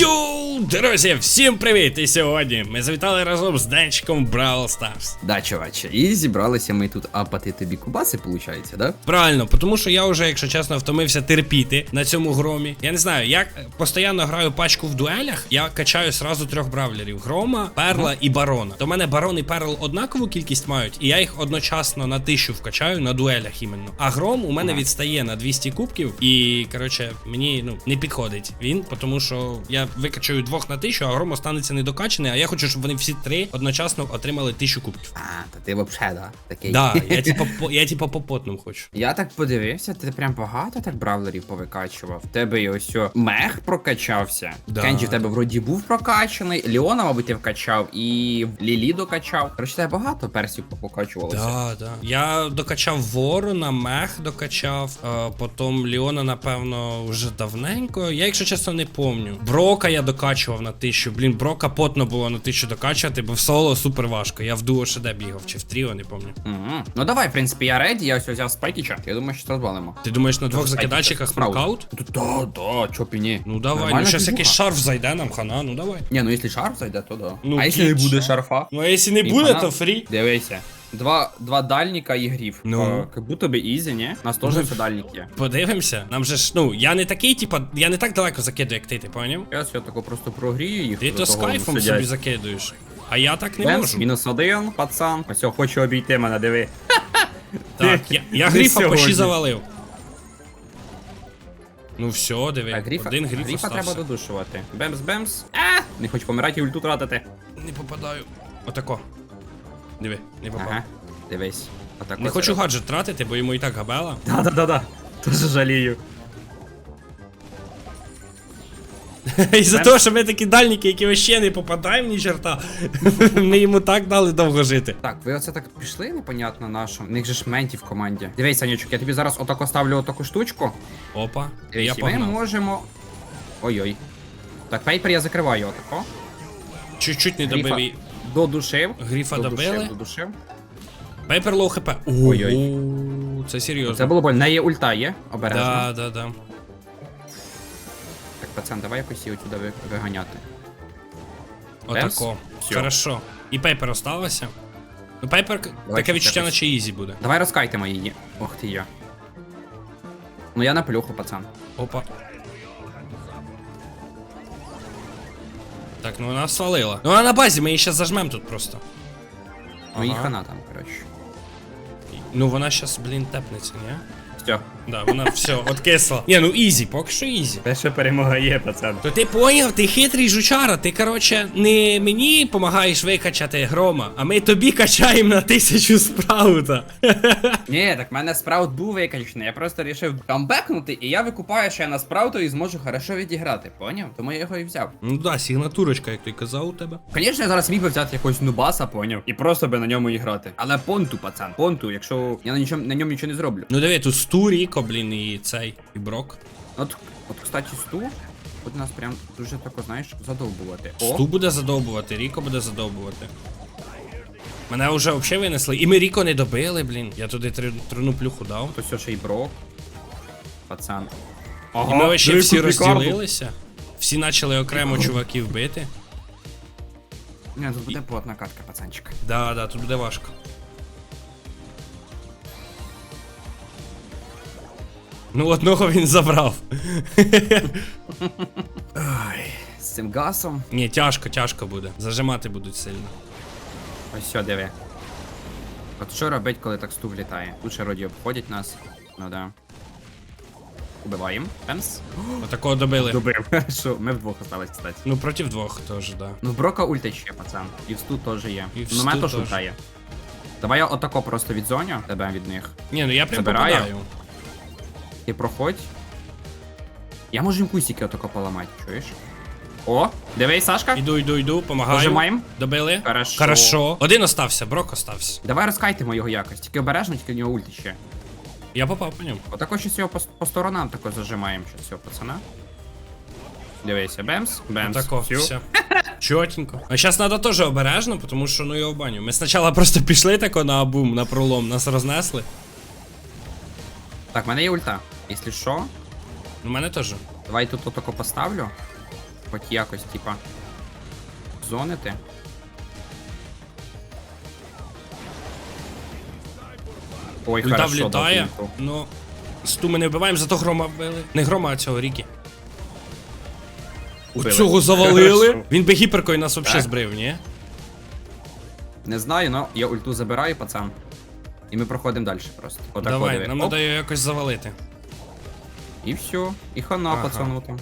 Йоу, друзі, всім привіт! І сьогодні ми завітали разом з Денчиком Brawl Stars. Да, чуваче, і зібралися ми тут апати тобі кубаси, получається, да? Правильно, тому що я вже, якщо чесно, втомився терпіти на цьому громі. Я не знаю, я постійно граю пачку в дуелях, я качаю сразу трьох бравлерів: грома, перла і барона. До мене барон і перл однакову кількість мають, і я їх одночасно на тисячу вкачаю на дуелях іменно. А гром у мене відстає на 200 кубків, і коротше, мені ну не підходить він, тому що я викачаю двох на тисячу, а гром останеться недокачаний, а я хочу, щоб вони всі три одночасно отримали тисячу кубків. А, та ти вообще, да, такий. Да, я типа по я типа по потному хочу. Я так подивився, ти прям багато так бравлерів повикачував. В тебе і ось о, мех прокачався. Да. Кенджі в тебе вроді був прокачаний. Ліона, мабуть, ти вкачав, і Лілі докачав. Короче, тебе багато персів покачувалося. Да, да. Я докачав ворона, мех докачав, а потім Ліона, напевно, вже давненько. Я, якщо чесно, не помню. Брока я докачував на тисячу. Блін, брока потно було на тисячу докачувати, бо в соло супер важко. Я в дуо ШД бігав, чи в тріо, не пам'ятаю. Угу. Ну давай, в принципі, я реді, я ось взяв спайкіча. Я думаю, що розвалимо. Ти думаєш на двох Спайкіча, закидальчиках нокаут? Да, да, чо б і ні. Ну давай, Нормальна ну щас фігура. якийсь шарф зайде нам, хана, ну давай. Ні, ну якщо шарф зайде, то да. Ну, а якщо не буде шарфа? Ну а якщо не буде, то фрі. Дивися. Два, два дальніка і гриф. Ну. Е, Как будто би ізі, ні? У нас теж Ну. все дальники є. Подивимося. Нам же ж, ну, я не такий, типа, я не так далеко закидую, як ти, ти поняв? Я я тако просто прогрію їх. Ти то з кайфом сидять. собі закидуєш. А я так не Бенс, можу. мінус один, пацан. Ось хочу обійти мене, диви. Так, я, я сьогодні. почти завалив. Ну все, диви. Так, грифа, Один грифа остався. треба додушувати. Бемс, бемс. Не хочу помирати і ульту тратити. Не попадаю. Отако. Диви, не попав. Ага, дивись. Отак Не ось хочу гаджет тратити, бо йому і так габела. Да-да-да-да. Тоже жалію. І за те, що ми такі дальніки, які вообще не попадаємо ні черта. Ми йому так дали довго жити. Так, ви оце так пішли, непонятно на що. В них же ж менті в команді. Дивись, Санючок, я тобі зараз отако ставлю отаку штучку. Опа, Дивись, я і ми погнав. можемо. Ой-ой. Так, пейпер я закриваю отако. Чуть-чуть не добив і Додушив. Грифа Додушив, добили. Додушив. Пейпер лоу хп. Ой-ой. Це серйозно. Це було больно. Неї ульта є, обережно. Да, да, да. Так, пацан, давай якось її отсюда ви- виганяти. Отако. Всьо. Хорошо. І пейпер осталося. Ну, пейпер к- таке відчуття, наче ізі буде. Давай розкайтемо її. Ох ти я. Ну я на плюху, пацан. Опа. Так, ну вона свалила. Ну вона на базі, ми її зараз зажмем тут просто. Ну ага. Ага. хана там, коротше. Ну вона зараз, блін, тепнеться, ні? Все. Да, вона все, откисла. Ні, ну ізі, поки що ізі. Те, що перемога є, пацан. То ти поняв, ти хитрий жучара, ти, короче, не мені допомагаєш викачати грома, а ми тобі качаємо на тисячу спраута. Ні, так в мене спраут був викачаний. Я просто вирішив камбекнути, і я викупаю, що я на спрауту і зможу хорошо відіграти, поняв? Тому я його і взяв. Ну да, сигнатурочка, як ти казав у тебе. Звісно, я зараз міг би взяти якогось нубаса, поняв, і просто би на ньому і грати. Але понту, пацан, понту, якщо я на нічому на ньому нічого не зроблю. Ну диви, тут Сту, Ріко, блін, і цей, і Брок. От, от, кстати, сту, от нас прям дуже тако, знаєш, задовбувати. О, Сту буде задовбувати, Ріко буде задовбувати. Мене вже взагалі винесли. І ми Ріко не добили, блін. Я туди три- труну плюху дав. то все ще й брок. Пацан. І ми ще всі розділилися. Всі почали окремо чуваків бити. Ні, тут буде плотна катка, пацанчик. Да, да, тут буде важко. Ну, одного він забрав. Ай, з цим гасом. Ні, тяжко, тяжко буде. Зажимати будуть сильно. Ось все, диви. От що робить, коли так стув літає? Тут ще роді обходять нас. Ну да. Убиваємо. Пенс. Отакого добили. Добив. Що, ми вдвох остались, кстати. Ну, проти двох теж, да. Ну, в Брока ульта ще, пацан. І в сту теж є. І в ну, мене теж теж. ульта є. Давай я отако просто відзоню тебе від них. Ні, ну я прям Забираю. попадаю. Ти проходь. Я можу їм кусики отако поламати, чуєш? О, дивись, Сашка. Іду, іду, іду, помагаю. Нажимаємо. Добили. Хорошо. Хорошо. Один остався, брок остався. Давай розкайтимо його якось. Тільки обережно, тільки в нього ульти ще. Я попав по ньому. Отако щось його по, по сторонам тако зажимаємо щось цього пацана. Дивися, бемс, бемс. Тако, всю. все. Чотенько. А зараз треба теж обережно, тому що ну його баню. Ми спочатку просто пішли тако на абум, на пролом, нас рознесли. Так, в мене є ульта. Якщо що, Ну, мене теж. давай тут отако поставлю. Хоч якось, типа. Зонити. Ой, Ульта хорошо, влітає. дав. Ну, сту ми не вбиваємо, зато грома вбили. Не грома, а цього Рікі. Убили. Цього завалили. Хорошо. Він би гіперкою нас взагалі Так. збрив, ні? Не знаю, но я ульту забираю, пацан. І ми проходимо далі просто. Отак Давай, диви. нам Оп, треба його якось завалити. І все. І хана Ага. пацану там.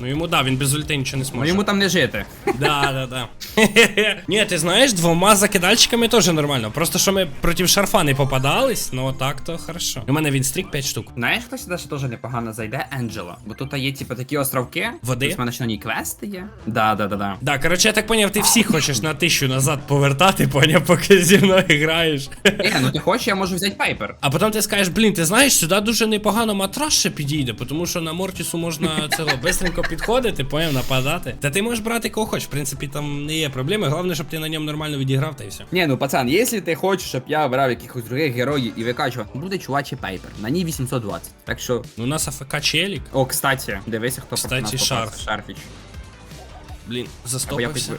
Ну йому да, він без ульти нічого не Ну йому там не жити. Да, да, да. Ні, ти знаєш, двома закидальчиками теж нормально. Просто що ми проти шарфа не попадались, ну так то хорошо. У мене він стрік 5 штук. Знаєш, хто сюди ще теж непогано зайде? Енджела. Бо тут є, типу, такі островки. Води? В мене ще на ній квести є. Да, да, да, да. Да, коротше, я так поняв, ти всіх хочеш на тисячу назад повертати, поняв, поки зі мною граєш. Ні, ну ти хочеш, я можу взяти пайпер. А потім ти скажеш, блін, ти знаєш, сюди дуже непогано матрас ще підійде, тому що на Мортісу можна цього бистренько підходити, поняв, нападати. Та ти можеш брати кого хочеш, в принципі, там не є проблеми. Головне, щоб ти на ньому нормально відіграв, та й все. Ні, ну пацан, якщо ти хочеш, щоб я брав якихось других героїв і викачував, буде чувачий пайпер. На ній 820. Так що. Ну, у нас АФК челік. О, кстати, дивися, хто Кстати, нас шарф. попався. Шарфіч. Блін, Або якось застопився. би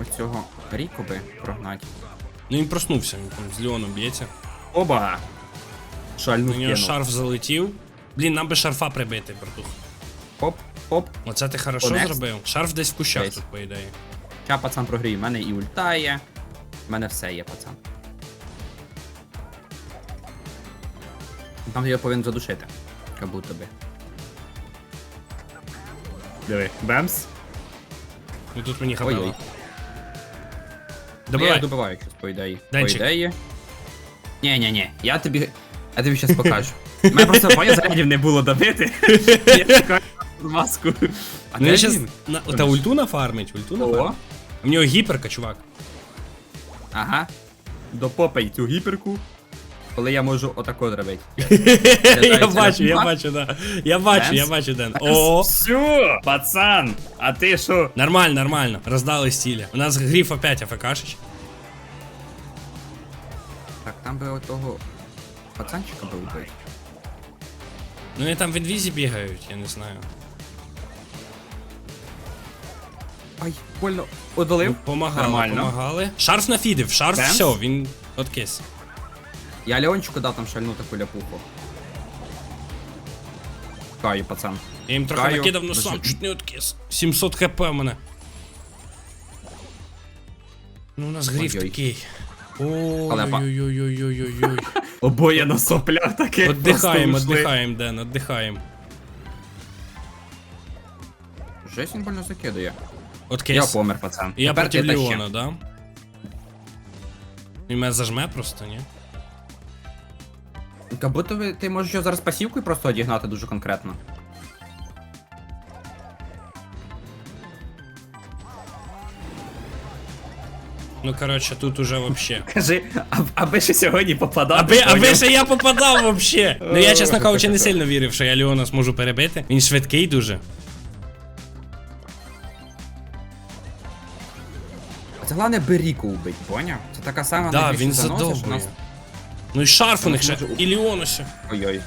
оцього ріку би прогнати. Ну він проснувся, він там з Леоном б'ється. Оба! Шальну У нього шарф залетів. Блін, нам би шарфа прибити, братух. Хоп, хоп. Оце ти хорошо О, next. зробив. Шарф десь в кущах Десь. тут, по ідеї. Ща пацан прогріє, в мене і ульта є. В мене все є, пацан. Там я повинен задушити. Как будто би. Диви, бемс. Ну тут мені Ой-ой. хапало. Ну, я добиваю щось, по ідеї. Денчик. По ідеї. Ні, ні, ні. Я тобі. Я тобі щас покажу. У мене просто поня зарядів не було добити. Я маску. А Ну я? На... Та ульту нафармить, ульту О. нафармить. В нього гіперка, чувак. Ага. Допопай цю гіперку, коли я можу отако зробити. Я бачу, я бачу, да. Я бачу, я бачу, Ден. О, Все, пацан, а ти що? нормально, нормально. Роздали стілі. У нас гриф опять АФКшич. Так, там би отого пацанчика би вбити. Ну і там в інвізі бігають, я не знаю. Ай, больно. Одолив? Помагали, Нормально. помагали. Шарф нафідив, шарф Денс? все, він откис. Я Леончику дав там шальну таку ляпуху. Каю, пацан. Я їм трохи Каю. накидав, но Дуже- сам чуть не откис. 700 хп в мене. Ну, у нас гриф Ой-ой. такий. Халепа. Ой-ой-ой-ой-ой-ой. Обоє на соплях таке. Отдихаємо, отдихаємо, Ден, отдихаємо. Жесть він больно закидує. Откис. Я помер, пацан. Я Тепер проти ти тащи. Леона, да? Він мене зажме просто, ні? Как будто ви- ти можеш його зараз пасівкою просто одігнати дуже конкретно. Ну, коротше, тут уже вообще. Кажи, аби ще сьогодні попадати. Аби, аби ще я попадав вообще. Ну я, чесно кажучи, не сильно вірив, що я Леона зможу перебити. Він швидкий дуже. Головне Беріку убить, поняв? Це така сама Да, найбільша він заноса, що задовбує. нас- Ну і шарф у них ще. І Леон. Ой-ой.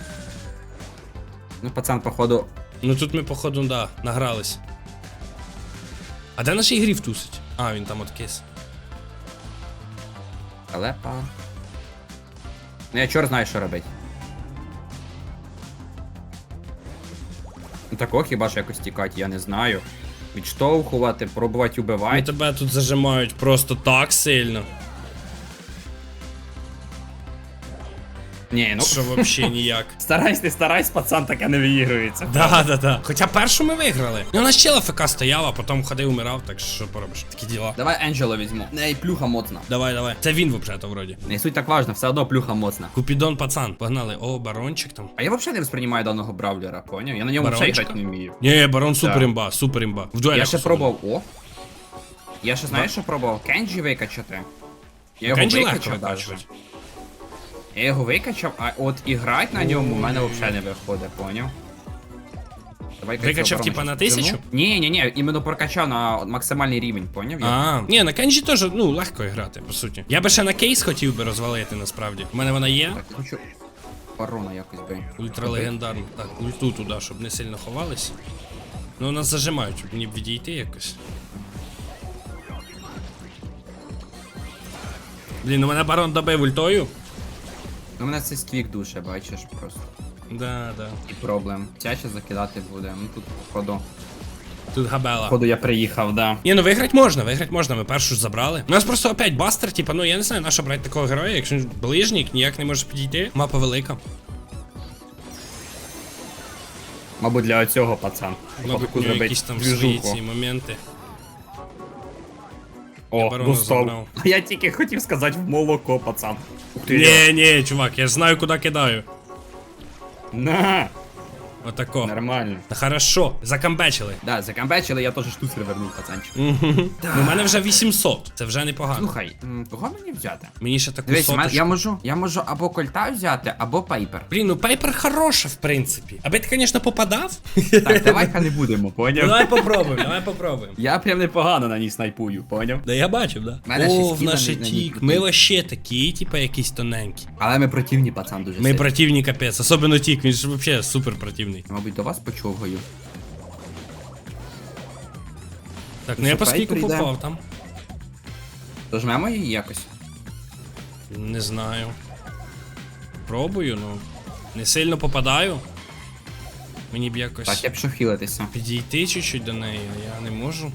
Ну, пацан, походу. Ну тут ми, походу, да, награлись. А де наш ігрів тусить? А, він там откис. Халепа. Ну я чор знаю, що робити. Ну такого хіба ж якось тікати, я не знаю. Відштовхувати, пробувати Ну убивати. тебе тут зажимають просто так сильно, Ні, ну. що вообще ніяк. Старайся, не старайся, пацан таке не виігрується. Да, да, да. Хоча першу ми виграли. Ну, у нас чела ФК стояв, а потім ходив, умирав, так що поробиш? Такі діла. Давай Енджело візьму. Не, плюха моцна. Давай, давай. Це він взагалі вроді. Не суть так важно, все одно плюха моцна. Купідон, пацан. Погнали. О, барончик там. А я взагалі не восприймаю даного бравлера, поняв? Я на ньому взагалі грати не вмію. Ні, барон супер імба, супер імба. В дуелях. Я ще особливо. пробував. О. Я ще знаєш, що пробував? Кенджі викачати. Я його Кенджі легко викачав даже. викачувати. Я його викачав, а от і грати на ньому у мене взагалі не виходить, поняв? Давай Викачав, типа, на тисячу? Ні, ні, ні, іменно прокачав на максимальний рівень, поняв? Я- А, ні, на Кенджі теж, ну, легко грати, по суті. Я би ще на кейс хотів би розвалити, насправді. У мене вона є. Так, хочу барона якось би. Ультралегендарна. Так, ульту туди, щоб не сильно ховались. Ну нас зажимають, щоб мені б відійти якось. Блін, ну мене барон добив ультою. Ну мене цей сквік душе, бачиш просто. Да, да. І проблем. Ця ще закидати буде. Ну тут походу. Тут габела. Походу я приїхав, да. Ні, ну виграти можна, виграти можна, ми першу ж забрали. У нас просто опять бастер, типа, ну я не знаю, на що брати такого героя, якщо ближнік, ніяк не може підійти. Мапа велика. Мабуть, для цього пацан. Мабуть, у нього якісь там свої ці моменти. Я О, барону густов. забрав. А я тільки хотів сказати в молоко, пацан. Ух ти. Ні, ні, чувак, я ж знаю, куди кидаю. На, Отако. нормально. Та хорошо, закамбечили. Да, закамбечили, я теж штуцер вернув, пацанчик. Ну, у мене вже 800, це вже непогано. Слухай, м, кого мені взяти? Мені ще таку Дивись, соточку. я можу, я можу або кольта взяти, або пайпер. Блін, ну Пайпер хороша, в принципі. Аби ти, звісно, попадав. Так, давай-ка не будемо, Ну, поняв? давай попробуємо, давай попробуємо. Я прям непогано на ній снайпую, поняв? Да я бачив, да. Мене ще О, в скіна наш тік. крутий. Ми вообще такі, типа, якісь тоненькі. Але ми противні, пацан, дуже Ми сильно. противні капець, особливо тік, він ж вообще супер противний. Мабуть, до вас почовгаю. Так, ну я по скільки попав там. Дожмемо її якось. Не знаю. Пробую, ну. Не сильно попадаю. Мені б якось Так, я пішов хілитися. підійти чуть-чуть до неї, а я не можу.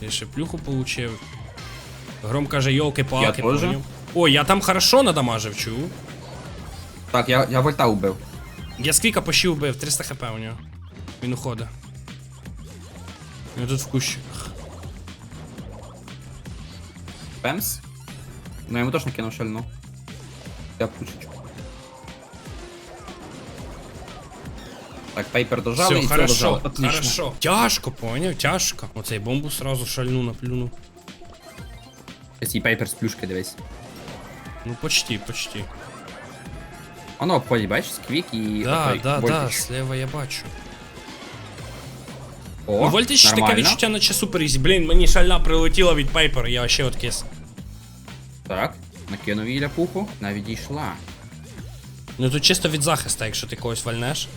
Я ще плюху получив. Гром каже, йолки-палки, Я теж. поняв. О, я там хорошо надамажив, чу. Так, я, я вольта убив. Я скільки пощі вбив, 300 хп у нього. Він уходить. Він тут в кущиках. Пемс. Ну, я йому теж накинув шальну. Я пушечку. Так, пейпер дожали Все, і хорошо, дожали. Отлично. хорошо. Тяжко, поняв, тяжко. Оцей бомбу сразу шальну наплюнув. Ось і пейпер з плюшки, дивись. Ну почти, почти. Воно обходить, бачиш, сквік і Да, да, да, слева я бачу. О, ну, Вольтич таке відчуття наче супер ізі. Блін, мені шальна прилетіла від Пайпера, я ще откис. Так, накинув її ляпуху, навіть дійшла. Ну тут чисто від захиста, якщо ти когось вальнеш.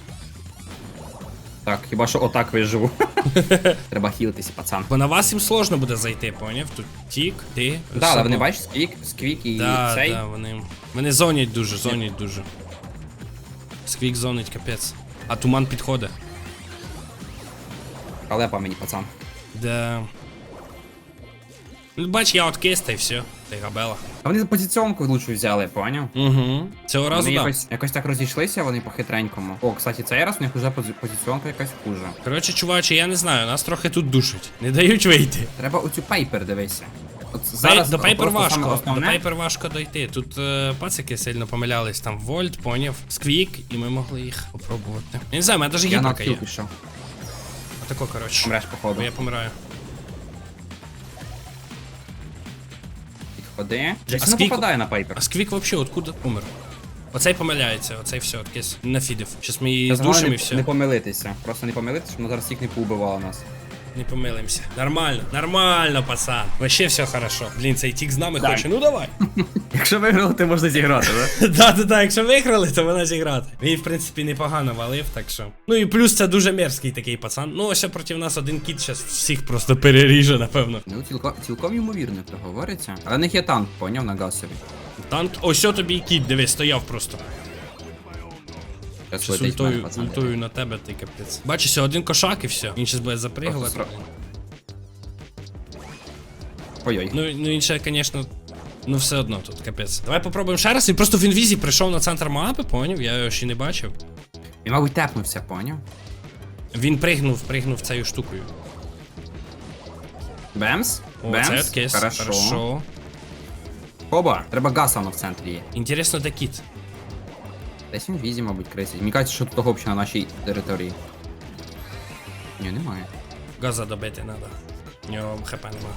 Так, хіба що отак виживу. Треба хілитися, пацан. Бо на вас їм сложно буде зайти, поняв? Тут тік, ти. Да, але вони бачиш, сквік, сквік і Да, цей. да, вони. Вони зонять дуже, зонять дуже. Сквік зонить, капець. А туман підходить. Халепа мені, пацан. Да. Ну, бач, я откис, та й все. Й габела. А вони позиціонку лучше взяли, поняв? Угу. Цього разу Вони да. якось, якось так розійшлися, вони по хитренькому. О, кстати, цей раз у них пози- позиціонка якась хуже. Коротше, чувачі, я не знаю, нас трохи тут душать. Не дають вийти. Треба оцю пайпер дивися. От зараз до Пайпер важко. До. Пайпер важко дойти. Тут е, пацики сильно помилялись, там Вольт, поняв, Сквік, і ми могли їх попробувати. Я не знаю, у мене навіть гіперка є. пішов. Отако, коротше. Помреш, походу. я помираю. Підходи. А Джексон не попадає на пайпер. А Сквік вообще откуда помер? Оцей помиляється, оцей все, откис. Нафідив. Щас ми її здушимо і все. не помилитися. Просто не помилитися, щоб вона зараз їх не поубивала нас. Не помилимося. Нормально, нормально, пацан. Вообще все хорошо. Блін, цей тік з нами Так. хоче. Ну давай. Якщо виграли, ти можна зіграти, так? Да, да, да, якщо виграли, то вона зіграти. Він, в принципі, непогано валив, так що. Ну і плюс це дуже мерзкий такий пацан. Ну, ось проти нас один кіт зараз всіх просто переріже, напевно. Ну, цілком, цілком ймовірно, то говориться. Але в них є танк, поняв на гасові. Танк. Ось тобі і кіт, дивись, стояв просто. Щас ультою, ультою на тебе, ти капець. Бачиш, один кошак і все. Він щас буде запригувати. Ой-ой. Ну, ну він ще, звісно. Ну все одно тут капець. Давай попробуємо ще раз. Він просто в інвізі прийшов на центр мапи, поняв? Я його ще не бачив. Він, мабуть, тепнувся, поняв? Він пригнув, пригнув цією штукою. Бемс? О, Бемс? це откис. Хорошо. Хорошо. Оба, треба гаса в центрі є. Інтересно, де кіт. Десь він візі, мабуть, крисить. Мені кажеться, що тут того взагалі на нашій території. Ні, немає. Газа добити треба. У нього хп нема.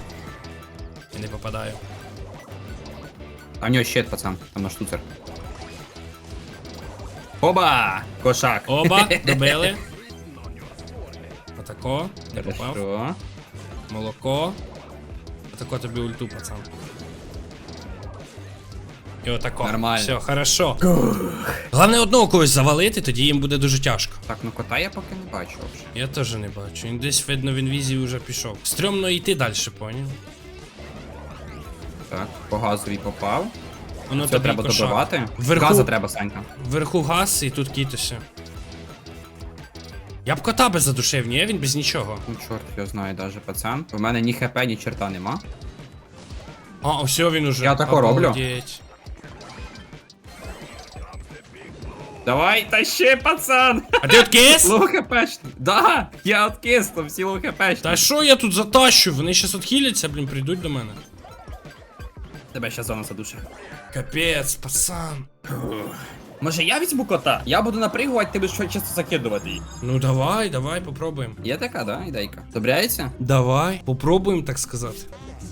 Я не попадаю. А в нього щит, пацан, там на штуцер. Оба! Кошак! Оба, добили. Отако. Не попав. Молоко. Отако тобі ульту, пацан. І отако. Нормально. Все, хорошо. Головне одного когось завалити, тоді їм буде дуже тяжко. Так, ну кота я поки не бачу вже. Я теж не бачу. Він десь, видно, в інвізії вже пішов. Стрьомно йти далі, поняв? Так, по газовій попав. Воно Це тобі треба кошак. добивати. Вверху- Газа треба, Санька. Вверху газ і тут кітися. Я б кота би задушив, ні, він без нічого. Ну, чорт, я знаю даже, пацан. У мене ні хп, ні черта нема. А, ось він уже. Я тако роблю. Обалдеть. Давай, тащи, пацан! А ти откис? Лоу. Да, я откисло, всі лоу хпшні. Та що я тут затащу? Вони щас отхиляться, блін, прийдуть до мене. Тебе ще зона задуше. Капець, пацан. Може я візьму кота? Я буду напригувати, ти будеш чисто закидувати її. Ну давай, давай, попробуємо. Є така, да, ідейка? Добряється? Давай, попробуємо так сказати.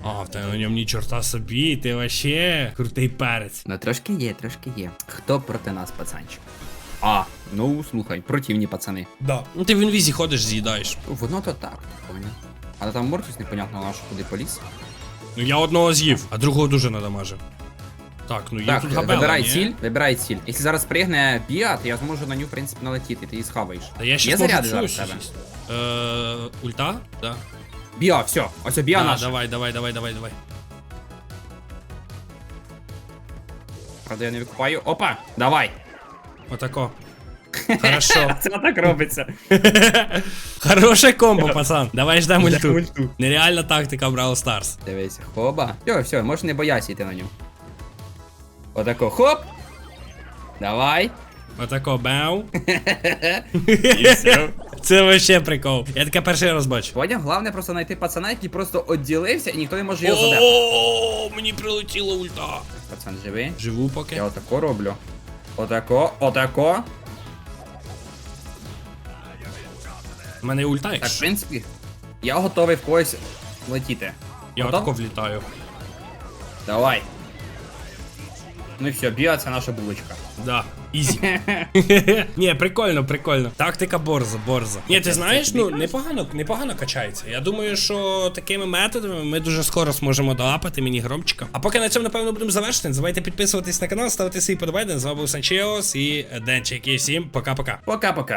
А, в тебе на ньому ні чорта собі, ти вообще крутий перець. Ну трошки є, трошки є. Хто проти нас, пацанчик? А, ну слухай, противні пацани. Да. Ну ти в інвізі ходиш, з'їдаєш. Воно то так, понял. Але там Морфіс непонятно на що куди поліз. Ну я одного з'їв, а другого дуже надамажив. Так, ну я Так, тут габела, вибирай ні? ціль, вибирай ціль. Якщо зараз пригне біа, то я зможу на нього, в принципі, налетіти, ти її схаваєш. Та я Є ще заряди можу зараз цю тебе? Е, ульта? Да. Біа, все, ось біа Да, наш. давай, давай, давай, давай, давай. Правда, я не викупаю. Опа, давай. Отако. Хорошо. Це так робиться. Хороше комбо, пацан. Давай ждем ульту. Нереальна тактика Brawl Stars. Дивись, хоба. Все, все, можеш не боятися йти на нього. Отако, хоп. Давай. Отако бау. І все. Це вообще прикол. Я таке перший раз бачу. Поняв, головне просто знайти пацана, який просто відділився і ніхто не може його задати. О, мені прилетіла ульта. Пацан живий. Живу поки. Я отако роблю. Отако, отако. У мене ульта, Так, в якщо. принципі, я готовий в когось летіти. Я Готов? отако влітаю. Давай. Ну і все, біа це наша булочка. Да, ізі. Ні, прикольно, прикольно. Тактика борза, борза. Ні, ти знаєш, ну непогано, непогано качається. Я думаю, що такими методами ми дуже скоро зможемо доапати мені громчика. А поки на цьому, напевно, будемо завершити. Не забувайте підписуватись на канал, ставити свій подобайки. З вами був Санчеос і Денчик. І всім пока-пока. Пока-пока.